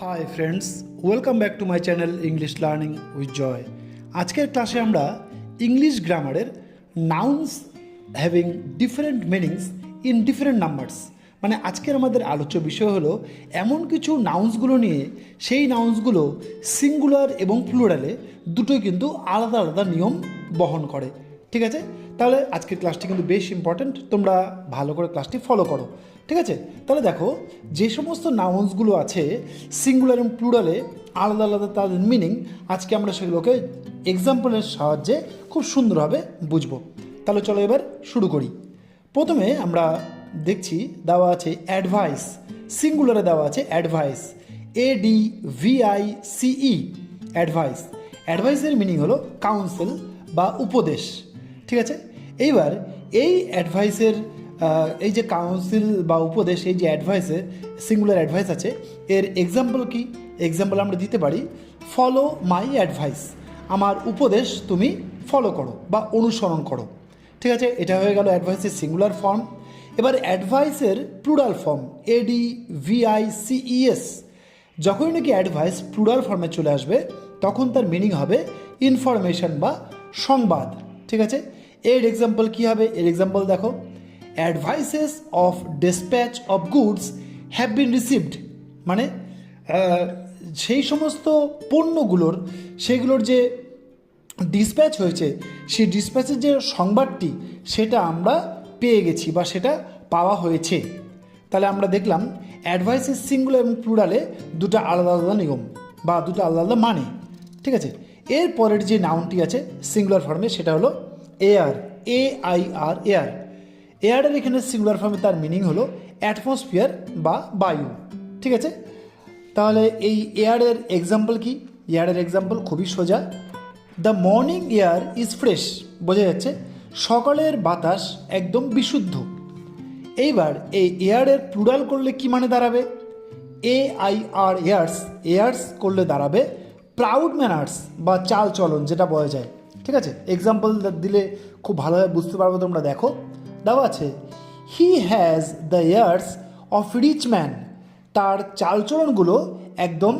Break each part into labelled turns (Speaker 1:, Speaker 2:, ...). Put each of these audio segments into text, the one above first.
Speaker 1: Hi friends welcome back to my channel English learning with Joy আজকের ক্লাসে আমরা English গ্রামারের nouns having different meanings in different numbers মানে আজকের আমাদের আলোচ্য বিষয় হলো, এমন কিছু নাউন্সগুলো নিয়ে, সেই নাউন্সগুলো সিঙ্গুলার এবং প্লুরালে দুটোই কিন্তু আলাদা আলাদা নিয়ম বহন করে। ঠিক আছে? তাহলে আজকের ক্লাসটি কিন্তু বেশ ইম্পর্ট্যান্ট তোমরা ভালো করে ক্লাসটি ফলো করো। ঠিক আছে? তাহলে দেখো, যে সমস্ত নাউন্সগুলো আছে সিঙ্গুলার এবং প্লুরালে আলাদা আলাদা তাদের মিনিং আজকে আমরা সেগুলোকে এক্সাম্পলের সাহায্যে খুব সুন্দরভাবে বুঝব। তাহলে চলো এবার শুরু করি। প্রথমে আমরা দেখছি, দেওয়া আছে অ্যাডভাইস সিঙ্গুলারে দেওয়া আছে advice A D V I C E advice অ্যাডভাইসের meaning হলো কাউন্সিল বা উপদেশ। ঠিক আছে? এইবার এই অ্যাডভাইসের এই যে কাউন্সিল বা উপদেশ, এই যে অ্যাডভাইসের সিঙ্গুলার অ্যাডভাইস আছে, এর এক্সাম্পল কি? এক্সাম্পল আমরা দিতে পারি ফলো মাই অ্যাডভাইস আমার উপদেশ তুমি ফলো করো বা অনুসরণ করো। ঠিক আছে? এটা হয়ে গেল অ্যাডভাইসের সিঙ্গুলার ফর্ম এবার অ্যাডভাইসের plural form A D V I C E S যখনই নাকি অ্যাডভাইস প্লুরাল ফর্মে চলে আসবে, তখন তার মিনিং হবে ইনফরমেশন বা সংবাদ। ঠিক আছে? এর এক্সাম্পল কী হবে? এর এক্সাম্পল দেখো। Advices of dispatch of goods have been received মানে সেই সমস্ত পণ্যগুলোর, সেগুলোর যে ডিসপ্যাচ হয়েছে, সেই ডিসপ্যাচের যে সংবাদটি, সেটা আমরা পেয়ে গেছি বা সেটা পাওয়া হয়েছে। তাহলে আমরা দেখলাম অ্যাডভাইসেস সিঙ্গুলার এবং প্লুরালে দুটো আলাদা আলাদা নিয়ম বা দুটো আলাদা আলাদা মানে। ঠিক আছে? এর পরের যে নাউনটি আছে সিঙ্গুলার ফর্মে সেটা হলো air A I R air এয়ারের এখানে সিঙ্গুলার ফর্মে তার মিনিং হলো অ্যাটমসফিয়ার বা বায়ু। ঠিক আছে? তাহলে এই এয়ারের এক্সাম্পল কি? এয়ারের এক্সাম্পল খুবই সোজা। The morning air is fresh বোঝা যাচ্ছে? সকালের বাতাস একদম বিশুদ্ধ। এইবার এই এয়ারের প্লুরাল করলে কি মানে দাঁড়াবে? A I R airs airs করলে দাঁড়াবে প্রাউড ম্যানার্স বা চাল চলন, যেটা বলা যায়। ঠিক আছে? এক্সাম্পল দিলে খুব ভালোভাবে বুঝতে পারব তোমরা, দেখো। দেওয়া আছে he has the airs of rich man তার চালচলনগুলো একদম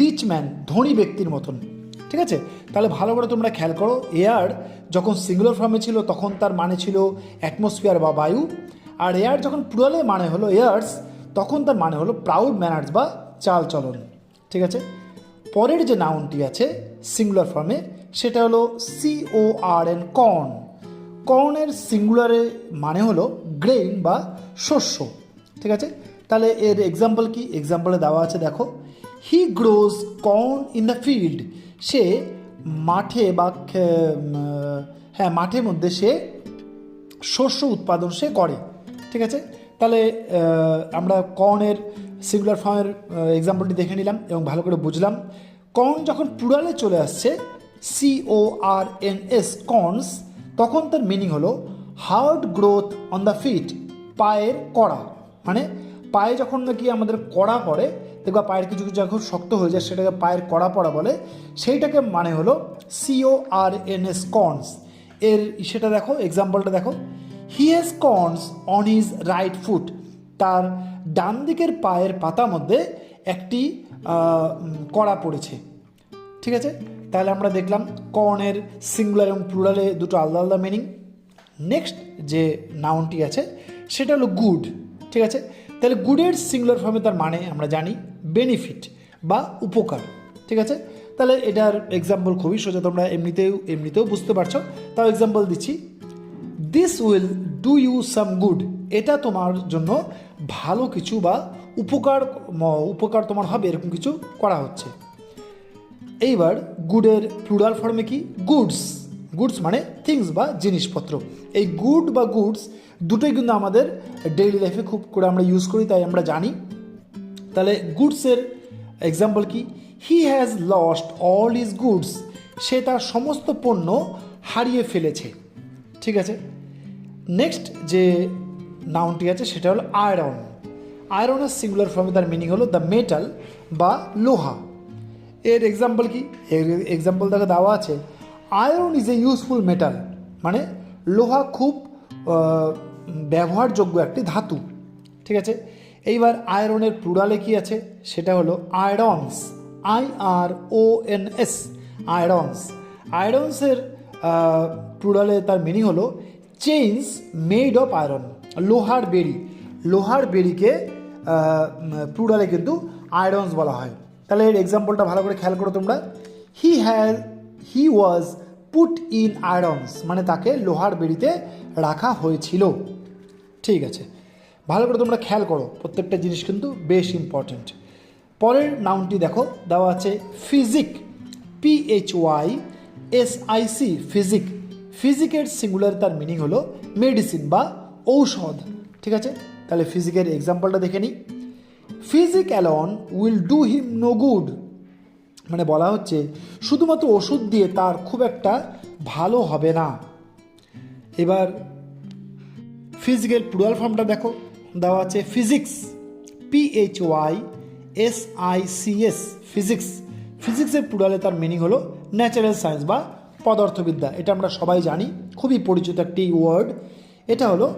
Speaker 1: রিচ ম্যান ধনী ব্যক্তির মতন। ঠিক আছে? তাহলে ভালো করে তোমরা খেয়াল করো এয়ার যখন সিঙ্গুলার ফর্মে ছিল, তখন তার মানে ছিল অ্যাটমসফিয়ার বা বায়ু। আর এয়ার যখন প্লুরালে মানে হলো এয়ার্স তখন তার মানে হলো প্রাউড ম্যানার্স বা চাল চলন ঠিক আছে? পরের যে নাউনটি আছে সিঙ্গুলার ফর্মে সেটা হলো C O R N corn কর্নের সিঙ্গুলারে মানে হলো গ্রেইন বা শস্য। ঠিক আছে? তাহলে এর এক্সাম্পল কি? এক্সাম্পলে দেওয়া আছে, দেখো। He grows corn in the field সে মাঠে বা হ্যাঁ মাঠের মধ্যে সে শস্য উৎপাদন সে করে। ঠিক আছে? তাহলে আমরা কর্নের সিঙ্গুলার ফর্মের এক্সাম্পলটি দেখে নিলাম এবং ভালো করে বুঝলাম। কর্ন যখন প্লুরালে চলে আসছে C O R N S corns তখন তার মিনিং হলো hard growth on the feet পায়ের কড়া। মানে পায়ে যখন নাকি আমাদের কড়া পড়ে, দেখবা পায়ের কিছু কিছু যখন শক্ত হয়ে যায়, সেটাকে পায়ের কড়া পড়া বলে, সেইটাকে মানে হলো C O R N S corns এর সেটা দেখো এক্সাম্পলটা দেখো। He has corns on his right foot তার ডান দিকের পায়ের পাতা মধ্যে একটি কড়া পড়েছে। ঠিক আছে? তাহলে আমরা দেখলাম কর্নের সিঙ্গুলার এবং প্লুরালে দুটো আলাদা আলাদা মিনিং নেক্সট যে নাউনটি আছে, সেটা হলো গুড ঠিক আছে? তাহলে গুডের সিঙ্গুলার ফর্মে তার মানে আমরা জানি বেনিফিট বা উপকার। ঠিক আছে? তাহলে এটার এক্সাম্পল খুবই সোজা, তোমরা এমনিতেও এমনিতেও বুঝতে পারছ। তাও এক্সাম্পল দিচ্ছি। This will do you some good এটা তোমার জন্য ভালো কিছু বা উপকার উপকার তোমার হবে, এরকম কিছু করা হচ্ছে। এইবার গুডের প্লুরাল ফর্মে কি? গুডস। গুডস মানে থিংস বা জিনিসপত্র। এই গুড বা গুডস দুটোই কিন্তু আমাদের ডেইলি লাইফে খুব করে আমরা ইউজ করি, তাই আমরা জানি। তাহলে গুডসের এক্সাম্পল কি? He has lost all his goods সে তার সমস্ত পণ্য হারিয়ে ফেলেছে। ঠিক আছে? নেক্সট যে নাউনটি আছে, সেটা হলো আয়রন আয়রনের সিঙ্গুলার ফর্মে তার মিনিং হলো দ্য মেটাল বা লোহা। এর এক্সাম্পল কি? এর এক্সাম্পল দেখো দেওয়া আছে। Iron is a useful metal মানে লোহা খুব ব্যবহারযোগ্য একটি ধাতু। ঠিক আছে? এইবার আয়রনের প্লুরালে কি আছে? সেটা হলো irons, I R O N S, irons. আয়রনসের প্লুরালে তার মিনিং হলো চেইনস মেড অফ আয়রন লোহার বেরি লোহার বেরিকে প্লুরালে কিন্তু আয়রনস বলা হয়। তাহলে এর এক্সাম্পলটা ভালো করে খেয়াল করো তোমরা। He has he was put in irons মানে তাকে লোহার বেড়িতে রাখা হয়েছিল। ঠিক আছে। ভালো করে তোমরা খেয়াল করো, প্রত্যেকটা জিনিস কিন্তু বেশ ইম্পর্ট্যান্ট পরের নাউনটি দেখো, দেওয়া আছে physic P H Y S I C physic ফিজিকের singular তার মিনিং হলো মেডিসিন বা ঔষধ। ঠিক আছে? তাহলে ফিজিকের এক্সাম্পলটা দেখে নিই। Physic alone will do him no good মানে বলা হচ্ছে, শুধুমাত্র ওষুধ দিয়ে তার খুব একটা ভালো হবে না। এবার ফিজিক্যাল প্লুরাল ফর্মটা দেখো, দেওয়া আছে physics P H Y S I C S physics ফিজিক্সের প্লুরালে তার মিনিং হলো ন্যাচারাল সায়েন্স বা পদার্থবিদ্যা। এটা আমরা সবাই জানি, খুবই পরিচিত একটি ওয়ার্ড এটা হলো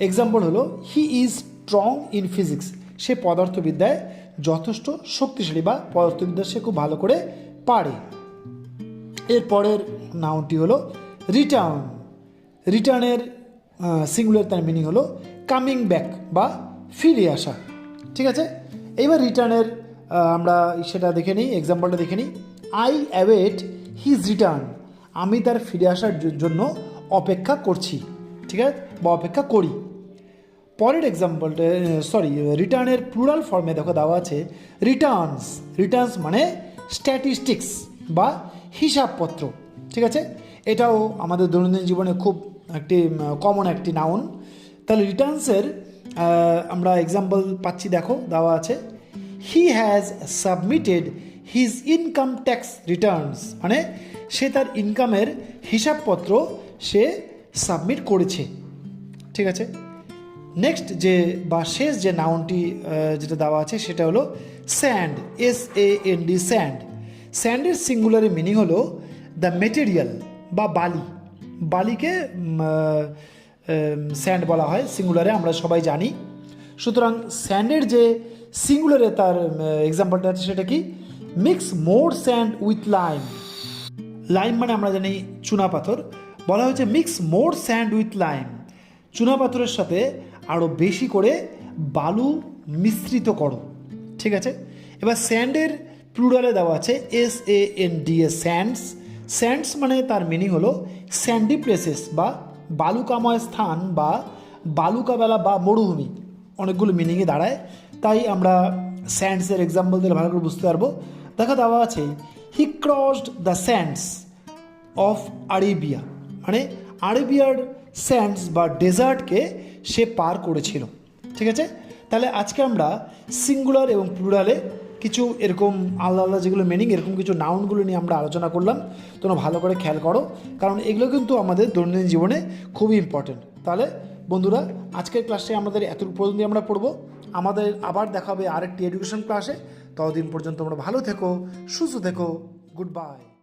Speaker 1: এক্সাম্পল হলো he is strong in physics সে পদার্থবিদ্যায় যথেষ্ট শক্তিশালী বা পদার্থবিদ্যা সে খুব ভালো করে পারে। এরপরের নাউনটি হলো রিটার্ন রিটার্নের সিঙ্গুলার তার মিনিং হলো কামিং ব্যাক বা ফিরে আসা। ঠিক আছে? এবার রিটার্নের আমরা সেটা দেখে নিই এক্সাম্পলটা দেখে নিই। আই অ্যাওয়েট হিজ রিটার্ন আমি তার ফিরে আসার জন্য অপেক্ষা করছি। ঠিক আছে? বা অপেক্ষা করি। পরের এক্সাম্পলটা সরি রিটার্নের প্লুরাল ফর্মে দেখো দেওয়া আছে রিটার্নস রিটার্নস মানে স্ট্যাটিস্টিক্স বা হিসাবপত্র, ঠিক আছে? এটাও আমাদের দৈনন্দিন জীবনে খুব একটি কমন একটি নাউন তাহলে রিটার্নসের আমরা এক্সাম্পল পাচ্ছি দেখো, দেওয়া আছে he has submitted his income tax returns মানে সে তার ইনকামের হিসাবপত্র সে সাবমিট করেছে। ঠিক আছে? নেক্সট যে, বা শেষ যে নাউনটি যেটা দেওয়া আছে সেটা হলো sand S A N D sand স্যান্ডের সিঙ্গুলারের মিনিং হলো দ্য মেটেরিয়াল বা বালি। বালিকে স্যান্ড বলা হয়। সিঙ্গুলারে আমরা সবাই জানি। সুতরাং স্যান্ডের যে সিঙ্গুলারে তার এক্সাম্পলটা আছে সেটা কি? Mix more sand with lime lime মানে আমরা জানি চুনা পাথর। বলা হয়েছে mix more sand with lime চুনা পাথরের সাথে আরও বেশি করে বালু মিশ্রিত করো। ঠিক আছে? এবার স্যান্ডের প্লুরালে দেওয়া আছে S A N D A sands sands মানে তার মিনিং হলো স্যান্ডি প্লেসেস বা বালুকাময় স্থান বা বালুকাবেলা বা মরুভূমি। অনেকগুলো মিনিংয়ে দাঁড়ায়। তাই আমরা স্যান্ডসের এক্সাম্পল দিলে ভালো করে বুঝতে পারব। দেখা দেওয়া আছে he crossed the sands of Arabia মানে আরেবিয়ার স্যান্ডস বা ডেজার্টকে সে পার করেছিল। ঠিক আছে? তাহলে আজকে আমরা সিঙ্গুলার এবং প্লুরালে কিছু এরকম আলাদা আলাদা যেগুলো মিনিং এরকম কিছু নাউনগুলো নিয়ে আমরা আলোচনা করলাম। তোমরা ভালো করে খেয়াল করো, কারণ এগুলো কিন্তু আমাদের দৈনন্দিন জীবনে খুবই ইম্পর্টেন্ট তাহলে বন্ধুরা, আজকের ক্লাসে আমাদের এত পর্যন্ত আমরা পড়ব। আমাদের আবার দেখা হবে আরেকটি এডুকেশন ক্লাসে ততদিন পর্যন্ত তোমরা ভালো থেকো, সুস্থ থেকো গুড বাই